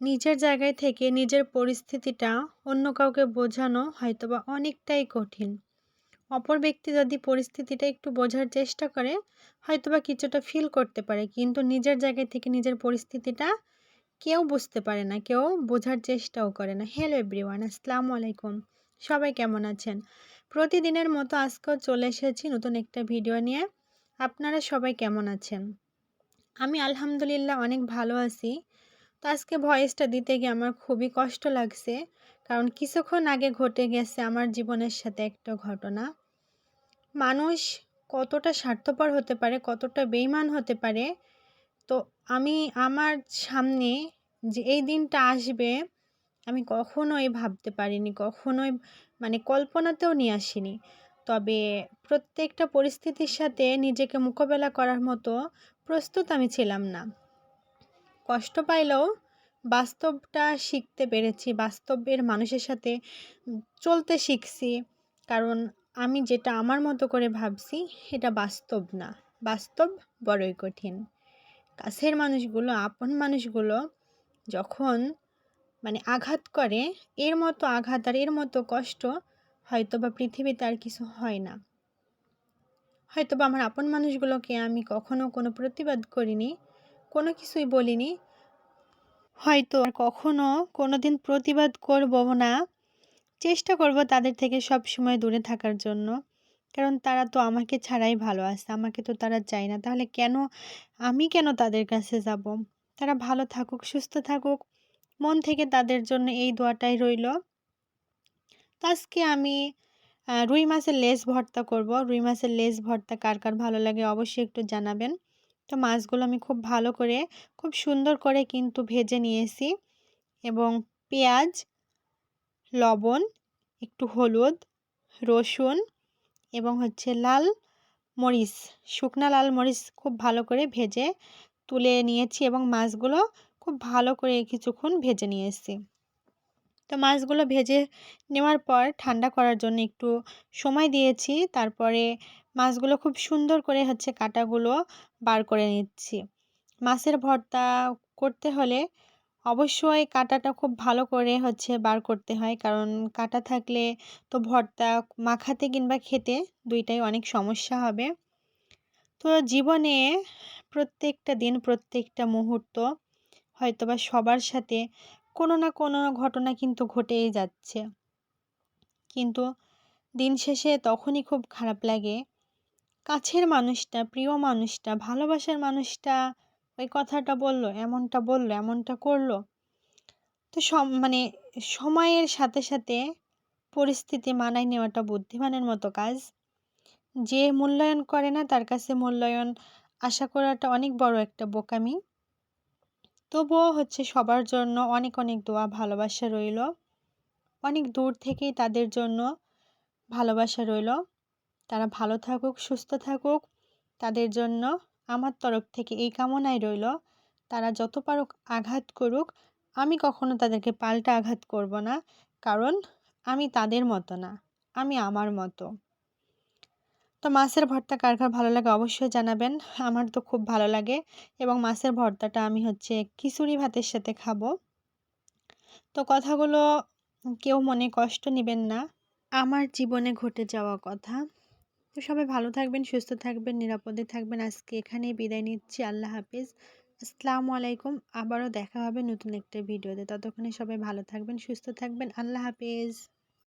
নিজের জায়গায় থেকে নিজের পরিস্থিতিটা অন্য কাউকে বোঝানো হয়তোবা অনেকটাই কঠিন। অপর ব্যক্তি যদি পরিস্থিতিটা একটু বোঝার চেষ্টা করে, হয়তোবা কিছুটা ফিল করতে পারে। কিন্তু নিজের জায়গায় থেকে নিজের পরিস্থিতিটা কেউ বুঝতে পারে না, কেউ বোঝার চেষ্টাও করে না। হ্যালো এভরিওয়ান, আসসালামু আলাইকুম। সবাই কেমন আছেন? প্রতিদিনের মতো আজকেও চলে এসেছি নতুন একটা ভিডিও নিয়ে। আপনারা সবাই কেমন আছেন? আমি আলহামদুলিল্লাহ অনেক ভালো আছি। তো আজকে ভয়েসটা দিতে গিয়ে আমার খুবই কষ্ট লাগছে। কারণ কিছুক্ষণ আগে ঘটে গেছে আমার জীবনের সাথে একটা ঘটনা। মানুষ কতটা স্বার্থপর হতে পারে, কতটা বেইমান হতে পারে, তো আমি আমার সামনে যে এই দিনটা আসবে, আমি কখনোই ভাবতে পারিনি, কখনোই মানে কল্পনাতেও নিয়ে আসিনি। তবে প্রত্যেকটা পরিস্থিতির সাথে নিজেকে মোকাবেলা করার মতো প্রস্তুত আমি ছিলাম না। কষ্ট পাইলেও বাস্তবটা শিখতে পেরেছি, বাস্তবের মানুষের সাথে চলতে শিখছি। কারণ আমি যেটা আমার মতো করে ভাবছি এটা বাস্তব না। বাস্তব বড়ই কঠিন। কাছের মানুষগুলো, আপন মানুষগুলো যখন মানে আঘাত করে, এর মতো আঘাত আর এর মতো কষ্ট হয়তো বা পৃথিবীতে আর কিছু হয় না। হয়তো বা আমার আপন মানুষগুলোকে আমি কখনো কোনো প্রতিবাদ করিনি কোনো কিছুই বলিনি। হয়তো কখনো কোনো দিন প্রতিবাদ করব না, চেষ্টা করব তাদের থেকে সব সময় দূরে থাকার জন্য। কারণ তারা তো আমাকে ছাড়াই ভালো আছে, আমাকে তো তারা চায় না। তাহলে কেন, আমি কেন তাদের কাছে যাব? তারা ভালো থাকুক, সুস্থ থাকুক, মন থেকে তাদের জন্য এই দোয়াটাই রইল। আজকে আমি রুই মাছের লেস ভর্তা করব। রুই মাছের লেস ভর্তা কার কার ভালো লাগে অবশ্যই একটু জানাবেন। তো মাছগুলো আমি খুব ভালো করে, খুব সুন্দর করে কিন্তু ভেজে নিয়েছি এবং পেঁয়াজ, লবণ, একটু হলুদ, রসুন এবং হচ্ছে লাল মরিচ, শুকনা লাল মরিচ খুব ভালো করে ভেজে তুলে নিয়েছি এবং মাছগুলো খুব ভালো করে কিছুক্ষণ ভেজে নিয়েছি। তো মাছগুলো ভেজে নেওয়ার পর ঠান্ডা করার জন্য একটু সময় দিয়েছি, তারপরে মাছগুলো খুব সুন্দর করে হচ্ছে কাটাগুলো বার করে নিচ্ছি। মাছের ভর্তা করতে হলে অবশ্যই কাটাটা খুব ভালো করে হচ্ছে বার করতে হয়। কারণ কাটা থাকলে তো ভর্তা মাখাতে কিংবা খেতে দুইটাই অনেক সমস্যা হবে। তো জীবনে প্রত্যেকটা দিন, প্রত্যেকটা মুহূর্ত হয়তোবা সবার সাথে কোনো না কোনো ঘটনা কিন্তু ঘটেই যাচ্ছে। কিন্তু দিন শেষে তখনই খুব খারাপ লাগে কাছের মানুষটা, প্রিয় মানুষটা, ভালোবাসার মানুষটা ওই কথাটা বলল, এমনটা বলল, এমনটা করল। তো সম মানে সময়ের সাথে সাথে পরিস্থিতি মানায় নেওয়াটা বুদ্ধিমানের মতো কাজ। যে মূল্যায়ন করে না, তার কাছে মূল্যায়ন আশা করাটা অনেক বড় একটা বোকামি। তবুও হচ্ছে সবার জন্য অনেক অনেক দোয়া, ভালোবাসা রইল। অনেক দূর থেকেই তাদের জন্য ভালোবাসা রইল। তারা ভালো থাকুক, সুস্থ থাকুক। তাদের জন্য আমার তরফ থেকে এই কামনাই রইল। তারা যত পারুক আঘাত করুক, আমি কখনো তাদেরকে পাল্টা আঘাত করব না। কারণ আমি তাদের মতো না, আমি আমার মতো। তো মাছের ভর্তা কার কার ভালো লাগে অবশ্যই জানাবেন। আমার তো খুব ভালো লাগে এবং মাছের ভর্তাটা আমি হচ্ছে খিচুড়ি ভাতের সাথে খাব। তো কথাগুলো কেউ মনে কষ্ট নেবেন না। আমার জীবনে ঘটে যাওয়া কথা। তো সবাই ভালো থাকবেন, সুস্থ থাকবেন, নিরাপদে থাকবেন। আজকে এখানেই বিদায় নিচ্ছি। আল্লাহ হাফিজ। আসসালামু আলাইকুম। আবারও দেখা হবে নতুন একটা ভিডিওতে। ততক্ষণে সবাই ভালো থাকবেন, সুস্থ থাকবেন। আল্লাহ হাফিজ।